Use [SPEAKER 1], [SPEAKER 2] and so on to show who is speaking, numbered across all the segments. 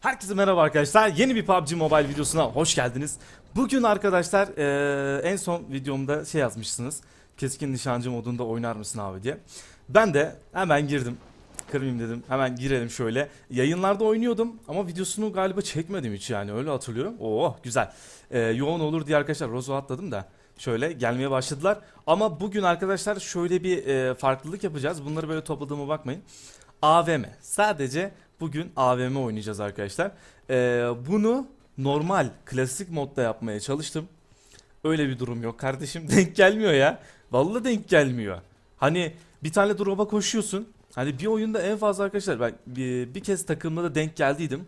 [SPEAKER 1] Herkese merhaba arkadaşlar. Yeni bir PUBG Mobile videosuna hoş geldiniz. Bugün arkadaşlar eee, en son videomda şey yazmışsınız. Keskin nişancı modunda oynar mısın abi diye. Ben de hemen girdim. Kırmayayım dedim. Hemen girelim şöyle. Yayınlarda oynuyordum ama videosunu galiba çekmedim hiç yani öyle hatırlıyorum. Oo güzel. Eee, yoğun olur diye arkadaşlar Rozo atladım da. Şöyle gelmeye başladılar. Ama bugün arkadaşlar şöyle bir eee, farklılık yapacağız. Bunları böyle topladığıma bakmayın. AVM. Sadece bugün AVM oynayacağız arkadaşlar. Ee, bunu normal klasik modda yapmaya çalıştım. Öyle bir durum yok kardeşim. Denk gelmiyor ya. Vallahi denk gelmiyor. Hani bir tane drop'a koşuyorsun. Hani bir oyunda en fazla arkadaşlar ben bir, bir kez takımda da denk geldiydim.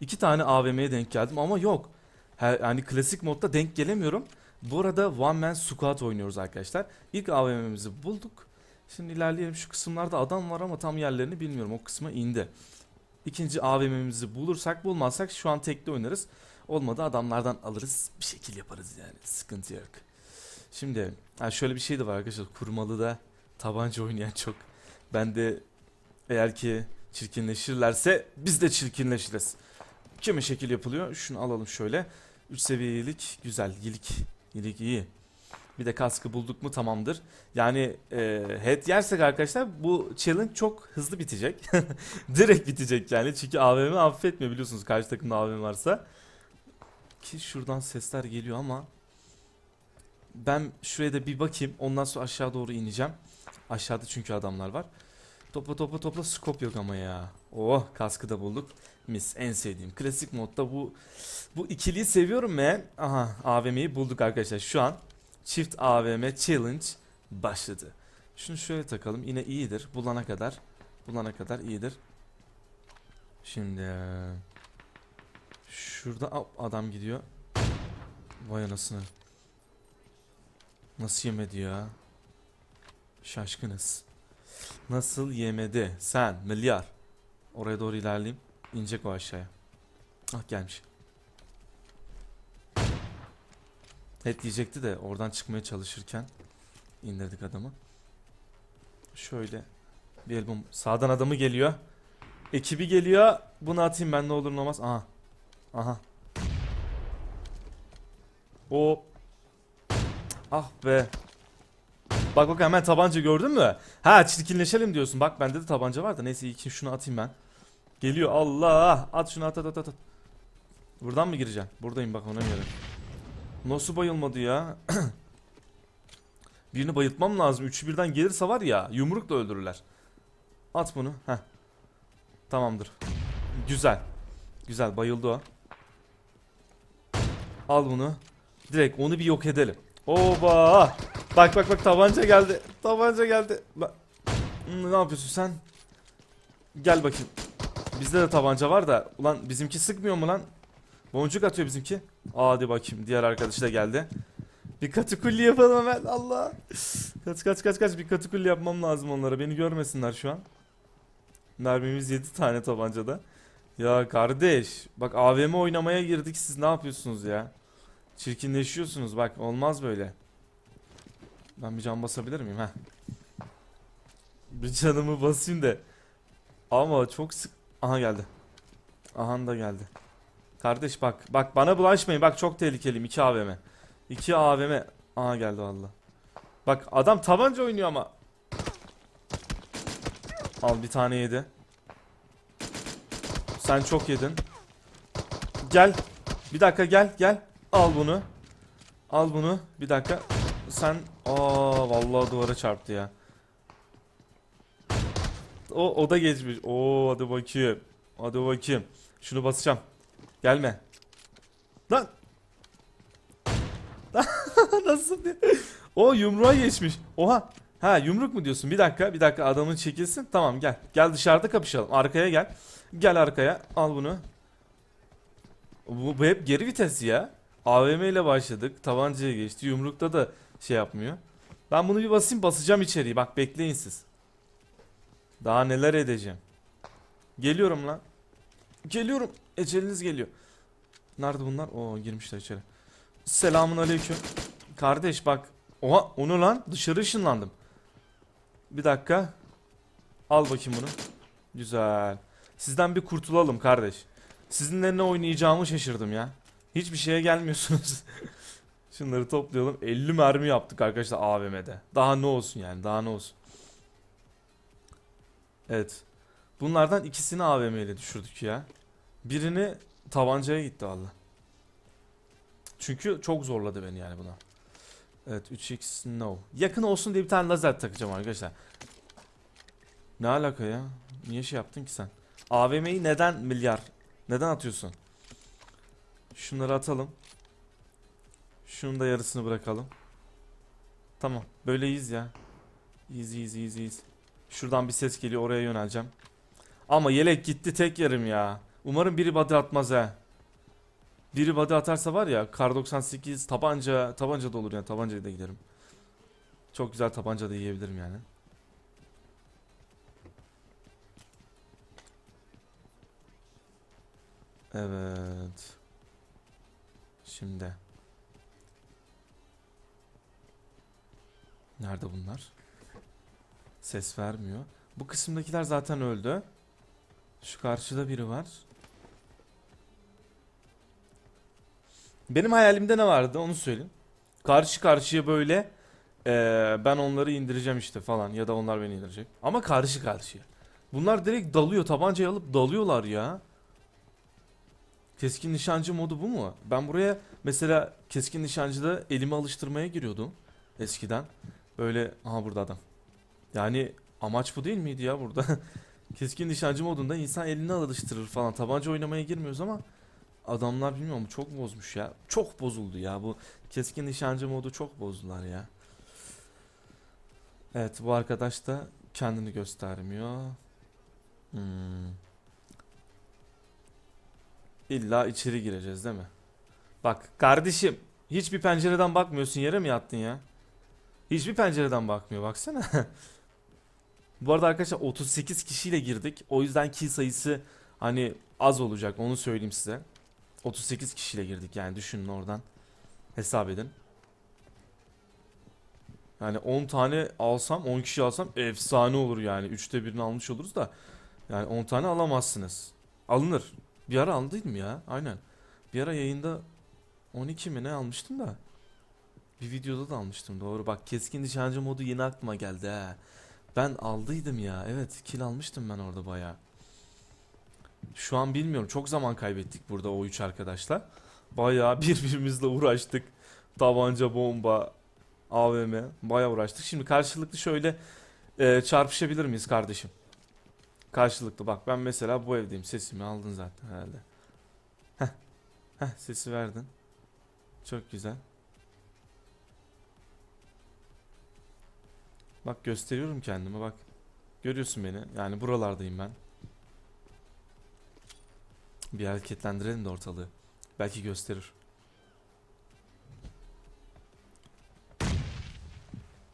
[SPEAKER 1] İki tane AVM'ye denk geldim ama yok. Her, hani klasik modda denk gelemiyorum. Bu arada One Man Squad oynuyoruz arkadaşlar. İlk AVM'mizi bulduk. Şimdi ilerleyelim. Şu kısımlarda adam var ama tam yerlerini bilmiyorum. O kısma indi. İkinci AVM'mizi bulursak bulmazsak şu an tekli oynarız. Olmadı adamlardan alırız. Bir şekil yaparız yani. Sıkıntı yok. Şimdi ha şöyle bir şey de var arkadaşlar. Kurmalı da tabanca oynayan çok. Ben de eğer ki çirkinleşirlerse biz de çirkinleşiriz. Kime şekil yapılıyor? Şunu alalım şöyle. 3 seviyelik güzel. Yilik. Yilik iyi. Bir de kaskı bulduk mu tamamdır. Yani e, head yersek arkadaşlar bu challenge çok hızlı bitecek. Direkt bitecek yani. Çünkü AVM affetmiyor biliyorsunuz karşı takımda AVM varsa. Ki şuradan sesler geliyor ama ben şuraya da bir bakayım. Ondan sonra aşağı doğru ineceğim. Aşağıda çünkü adamlar var. Topla topla topla scope yok ama ya. Oh kaskı da bulduk. Mis en sevdiğim. Klasik modda bu bu ikiliyi seviyorum ben. Aha AVM'yi bulduk arkadaşlar. Şu an Çift AVM Challenge başladı. Şunu şöyle takalım. Yine iyidir. Bulana kadar. Bulana kadar iyidir. Şimdi şurada Aa, adam gidiyor. Vay anasını. Nasıl yemedi ya? Şaşkınız. Nasıl yemedi? Sen milyar. Oraya doğru ilerleyeyim. İnecek o aşağıya. Ah gelmiş. Head diyecekti de oradan çıkmaya çalışırken indirdik adamı. Şöyle bir el bom- Sağdan adamı geliyor. Ekibi geliyor. Bunu atayım ben ne olur ne olmaz. Aha. Aha. O. Ah be. Bak bak hemen tabanca gördün mü? Ha çirkinleşelim diyorsun. Bak bende de tabanca var da neyse ilk şunu atayım ben. Geliyor Allah. At şunu at at at at. Buradan mı gireceğim? Buradayım bak ona göre. Nasıl bayılmadı ya? Birini bayıltmam lazım. Üçü birden gelirse var ya yumrukla öldürürler. At bunu. Heh. Tamamdır. Güzel. Güzel bayıldı o. Al bunu. Direkt onu bir yok edelim. Oba! Bak bak bak tabanca geldi. Tabanca geldi. Hmm, Ne yapıyorsun sen? Gel bakayım. Bizde de tabanca var da. Ulan bizimki sıkmıyor mu lan? Boncuk atıyor bizimki. Hadi bakayım diğer arkadaşı da geldi. Bir katakulli yapalım hemen Allah. Kaç kaç kaç kaç bir katakulli yapmam lazım onlara. Beni görmesinler şu an. Mermimiz 7 tane tabancada. Ya kardeş bak AVM oynamaya girdik siz ne yapıyorsunuz ya? Çirkinleşiyorsunuz bak olmaz böyle. Ben bir can basabilir miyim ha? Bir canımı basayım da. Ama çok sık... Aha geldi. Aha da geldi. Kardeş bak bak bana bulaşmayın bak çok tehlikeliyim 2 AVM. 2 AVM. Aha geldi valla. Bak adam tabanca oynuyor ama. Al bir tane yedi. Sen çok yedin. Gel. Bir dakika gel gel. Al bunu. Al bunu. Bir dakika. Sen aa vallahi duvara çarptı ya. O o da geçmiş. Oo hadi bakayım. Hadi bakayım. Şunu basacağım. Gelme. Lan. Nasıl diye? O yumruğa geçmiş. Oha. Ha yumruk mu diyorsun? Bir dakika, bir dakika adamın çekilsin. Tamam gel. Gel dışarıda kapışalım. Arkaya gel. Gel arkaya. Al bunu. Bu, bu hep geri vites ya. AVM ile başladık. Tabancaya geçti. Yumrukta da şey yapmıyor. Ben bunu bir basayım basacağım içeriği. Bak bekleyin siz. Daha neler edeceğim. Geliyorum lan. Geliyorum. Eceliniz geliyor. Nerede bunlar? Oo girmişler içeri. Selamun aleyküm. Kardeş bak. Oha onu lan dışarı ışınlandım. Bir dakika. Al bakayım bunu. Güzel. Sizden bir kurtulalım kardeş. Sizinle ne oynayacağımı şaşırdım ya. Hiçbir şeye gelmiyorsunuz. Şunları toplayalım. 50 mermi yaptık arkadaşlar AVM'de. Daha ne olsun yani daha ne olsun. Evet. Bunlardan ikisini AVM ile düşürdük ya. Birini tabancaya gitti valla. Çünkü çok zorladı beni yani buna. Evet 3x no. Yakın olsun diye bir tane lazer takacağım arkadaşlar. Ne alaka ya? Niye şey yaptın ki sen? AVM'yi neden milyar? Neden atıyorsun? Şunları atalım. Şunun da yarısını bırakalım. Tamam. Böyle iyiyiz ya. İyiyiz iyiyiz iyiyiz iyiyiz. Şuradan bir ses geliyor oraya yöneleceğim. Ama yelek gitti tek yarım ya. Umarım biri body atmaz ha. Biri body atarsa var ya kar 98 tabanca tabanca da olur yani tabancayla da giderim. Çok güzel tabanca da yiyebilirim yani. Evet. Şimdi. Nerede bunlar? Ses vermiyor. Bu kısımdakiler zaten öldü. Şu karşıda biri var. Benim hayalimde ne vardı onu söyleyeyim. Karşı karşıya böyle eee, ben onları indireceğim işte falan ya da onlar beni indirecek. Ama karşı karşıya. Bunlar direkt dalıyor tabancayı alıp dalıyorlar ya. Keskin nişancı modu bu mu? Ben buraya mesela keskin nişancıda elimi alıştırmaya giriyordum eskiden. Böyle aha burada adam. Yani amaç bu değil miydi ya burada? keskin nişancı modunda insan elini alıştırır falan. Tabanca oynamaya girmiyoruz ama adamlar bilmiyorum çok bozmuş ya. Çok bozuldu ya bu keskin nişancı modu çok bozdular ya. Evet bu arkadaş da kendini göstermiyor. Hmm. İlla içeri gireceğiz değil mi? Bak kardeşim hiçbir pencereden bakmıyorsun yere mi yattın ya? Hiçbir pencereden bakmıyor baksana. Bu arada arkadaşlar 38 kişiyle girdik. O yüzden kill sayısı hani az olacak onu söyleyeyim size. 38 kişiyle girdik yani düşünün oradan. Hesap edin. Yani 10 tane alsam 10 kişi alsam efsane olur yani. 3'te birini almış oluruz da. Yani 10 tane alamazsınız. Alınır. Bir ara aldıydım ya. Aynen. Bir ara yayında 12 mi ne almıştım da. Bir videoda da almıştım doğru. Bak keskin nişancı modu yeni aklıma geldi ha. Ben aldıydım ya. Evet kill almıştım ben orada baya. Şu an bilmiyorum. Çok zaman kaybettik burada o üç arkadaşla. Baya birbirimizle uğraştık. Tabanca, bomba, AVM. Baya uğraştık. Şimdi karşılıklı şöyle e, çarpışabilir miyiz kardeşim? Karşılıklı bak ben mesela bu evdeyim. Sesimi aldın zaten herhalde. Heh. Heh sesi verdin. Çok güzel. Bak gösteriyorum kendimi bak. Görüyorsun beni. Yani buralardayım ben. Bir hareketlendirelim de ortalığı. Belki gösterir.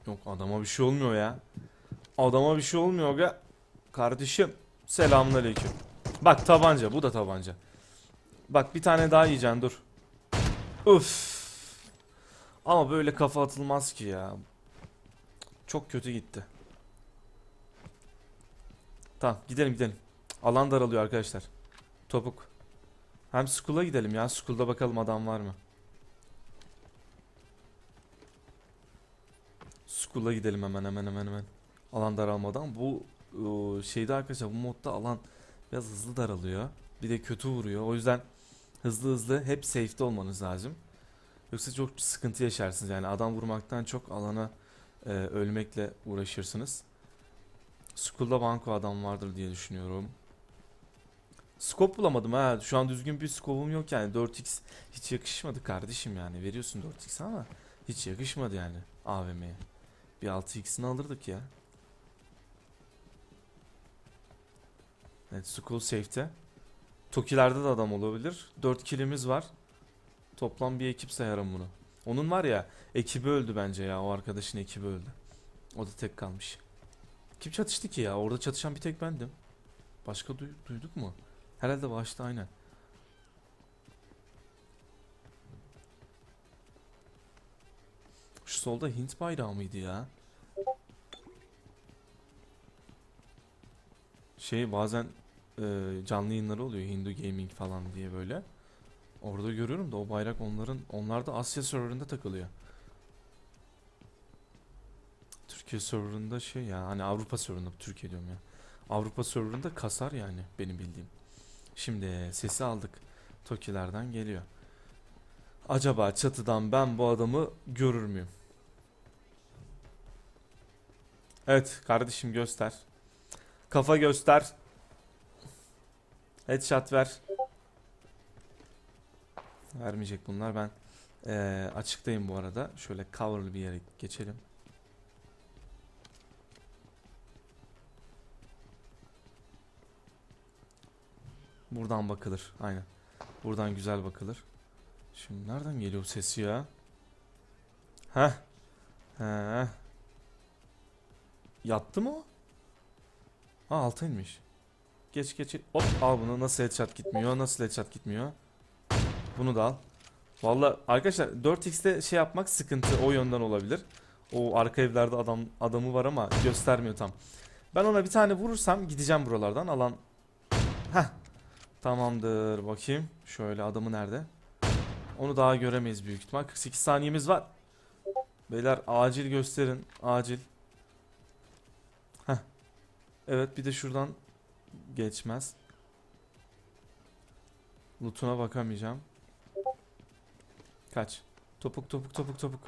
[SPEAKER 1] Yok adama bir şey olmuyor ya. Adama bir şey olmuyor ga. Kardeşim selamünaleyküm. Bak tabanca bu da tabanca. Bak bir tane daha yiyeceksin dur. Uf. Ama böyle kafa atılmaz ki ya. Çok kötü gitti. Tamam gidelim gidelim. Alan daralıyor arkadaşlar. Topuk. Hem school'a gidelim ya. School'da bakalım adam var mı? School'a gidelim hemen hemen hemen hemen. Alan daralmadan. Bu ıı, şeyde arkadaşlar bu modda alan biraz hızlı daralıyor. Bir de kötü vuruyor. O yüzden hızlı hızlı hep safe'de olmanız lazım. Yoksa çok sıkıntı yaşarsınız. Yani adam vurmaktan çok alana e, ölmekle uğraşırsınız. School'da banko adam vardır diye düşünüyorum. Scope bulamadım ha. Şu an düzgün bir scope'um yok yani. 4x hiç yakışmadı kardeşim yani. Veriyorsun 4x ama hiç yakışmadı yani AVM'ye. Bir 6x'ini alırdık ya. Evet school safe'te. Toki'lerde de adam olabilir. 4 kill'imiz var. Toplam bir ekip sayarım bunu. Onun var ya ekibi öldü bence ya. O arkadaşın ekibi öldü. O da tek kalmış. Kim çatıştı ki ya? Orada çatışan bir tek bendim. Başka duy- duyduk mu? Herhalde başta aynen. Şu solda Hint bayrağı mıydı ya? Şey bazen e, canlı yayınları oluyor Hindu Gaming falan diye böyle. Orada görüyorum da o bayrak onların onlar da Asya serverında takılıyor. Türkiye serverında şey ya hani Avrupa serverında Türkiye diyorum ya. Avrupa serverında kasar yani benim bildiğim. Şimdi sesi aldık. Tokilerden geliyor. Acaba çatıdan ben bu adamı görür müyüm? Evet kardeşim göster. Kafa göster. Headshot ver. Vermeyecek bunlar. Ben eee, açıktayım bu arada. Şöyle coverlı bir yere geçelim. Buradan bakılır. Aynen. Buradan güzel bakılır. Şimdi nereden geliyor ses ya? Heh. Heh. Yattı mı o? Ha alta inmiş. Geç geç. Hop al bunu. Nasıl headshot gitmiyor? Nasıl headshot gitmiyor? Bunu da al. Valla arkadaşlar 4x'te şey yapmak sıkıntı o yönden olabilir. O arka evlerde adam adamı var ama göstermiyor tam. Ben ona bir tane vurursam gideceğim buralardan. Alan Heh. Tamamdır. Bakayım. Şöyle adamı nerede? Onu daha göremeyiz büyük ihtimal. 48 saniyemiz var. Beyler acil gösterin. Acil. Heh. Evet bir de şuradan geçmez. Loot'una bakamayacağım. Kaç. Topuk topuk topuk topuk.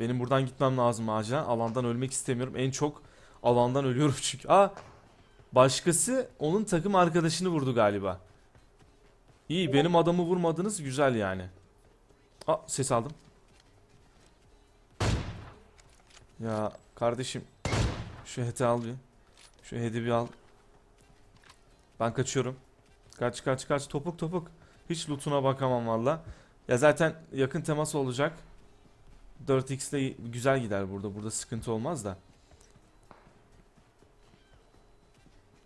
[SPEAKER 1] Benim buradan gitmem lazım acilen. Alandan ölmek istemiyorum. En çok alandan ölüyorum çünkü. Aa Başkası onun takım arkadaşını vurdu galiba. İyi benim adamı vurmadınız güzel yani. Aa ses aldım. Ya kardeşim şu heti al bir. Şu hedi bir al. Ben kaçıyorum. Kaç kaç kaç topuk topuk. Hiç lootuna bakamam valla. Ya zaten yakın temas olacak. 4x de güzel gider burada. Burada sıkıntı olmaz da.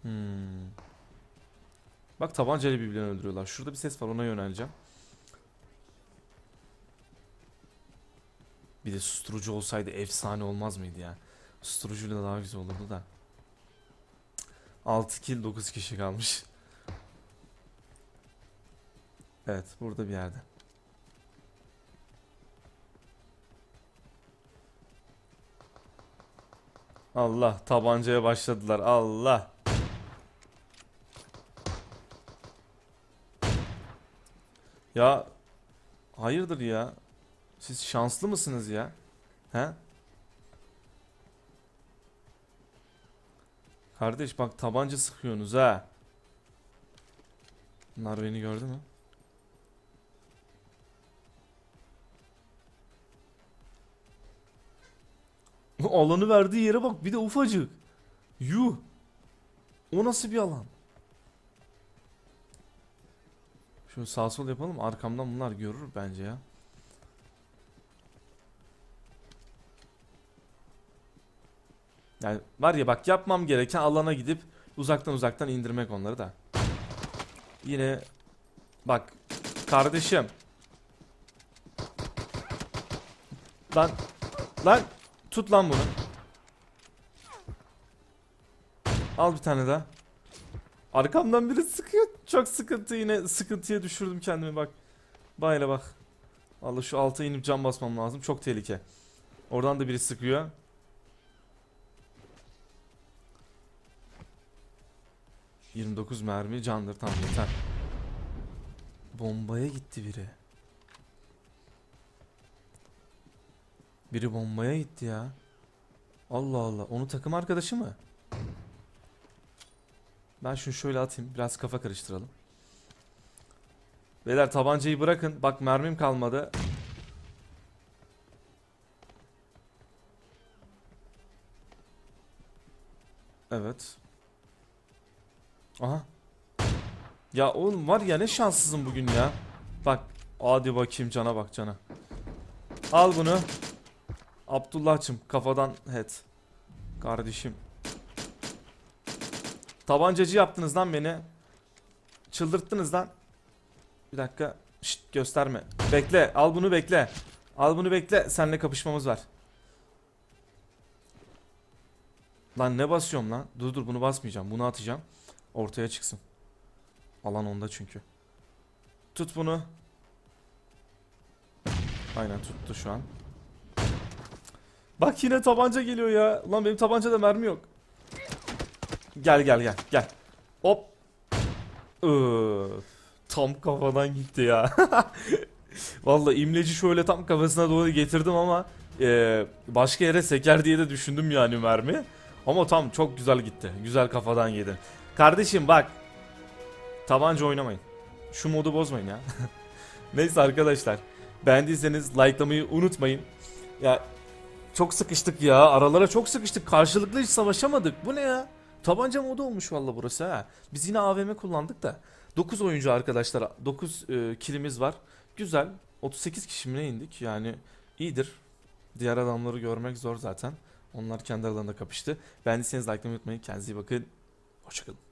[SPEAKER 1] Hmm. Bak tabancayla birbirlerini öldürüyorlar. Şurada bir ses var ona yöneleceğim. Bir de susturucu olsaydı efsane olmaz mıydı ya? Susturucuyla daha güzel olurdu da. 6 kill 9 kişi kalmış. Evet burada bir yerde. Allah tabancaya başladılar. Allah. Ya hayırdır ya? Siz şanslı mısınız ya? He? Kardeş bak tabanca sıkıyorsunuz ha. Bunlar beni gördü mü? Alanı verdiği yere bak bir de ufacık. Yuh. O nasıl bir alan? Şöyle sağ sol yapalım. Arkamdan bunlar görür bence ya. Yani var ya bak yapmam gereken alana gidip uzaktan uzaktan indirmek onları da. Yine bak kardeşim. Lan lan tut lan bunu. Al bir tane daha. Arkamdan biri sıkıyor. Çok sıkıntı yine sıkıntıya düşürdüm kendimi bak. Bayla bak. Vallahi şu alta inip cam basmam lazım. Çok tehlike. Oradan da biri sıkıyor. ...29 mermi candır tamam yeter. Bombaya gitti biri. Biri bombaya gitti ya. Allah Allah. Onu takım arkadaşı mı? Ben şunu şöyle atayım. Biraz kafa karıştıralım. Beyler tabancayı bırakın. Bak mermim kalmadı. Evet. Aha. Ya oğlum var ya ne şanssızım bugün ya. Bak. Hadi bakayım cana bak cana. Al bunu. Abdullah'cım kafadan head. Kardeşim. Tabancacı yaptınız lan beni. Çıldırttınız lan. Bir dakika. Şşt gösterme. Bekle. Al bunu bekle. Al bunu bekle. Seninle kapışmamız var. Lan ne basıyorum lan? Dur dur bunu basmayacağım. Bunu atacağım. Ortaya çıksın. Alan onda çünkü. Tut bunu. Aynen tuttu şu an. Bak yine tabanca geliyor ya. Lan benim tabancada mermi yok. Gel gel gel gel. Hop. Öf. Tam kafadan gitti ya. Vallahi imleci şöyle tam kafasına doğru getirdim ama e, başka yere seker diye de düşündüm yani mermi. Ama tam çok güzel gitti. Güzel kafadan yedi. Kardeşim bak. Tabanca oynamayın. Şu modu bozmayın ya. Neyse arkadaşlar. Beğendiyseniz likelamayı unutmayın. Ya çok sıkıştık ya. Aralara çok sıkıştık. Karşılıklı hiç savaşamadık. Bu ne ya? Tabanca modu olmuş valla burası ha. Biz yine AVM kullandık da. 9 oyuncu arkadaşlar. 9 e, kilimiz var. Güzel. 38 kişi mi ne indik? Yani iyidir. Diğer adamları görmek zor zaten. Onlar kendi aralarında kapıştı. Beğendiyseniz likelamayı unutmayın. Kendinize iyi bakın. Hoşçakalın.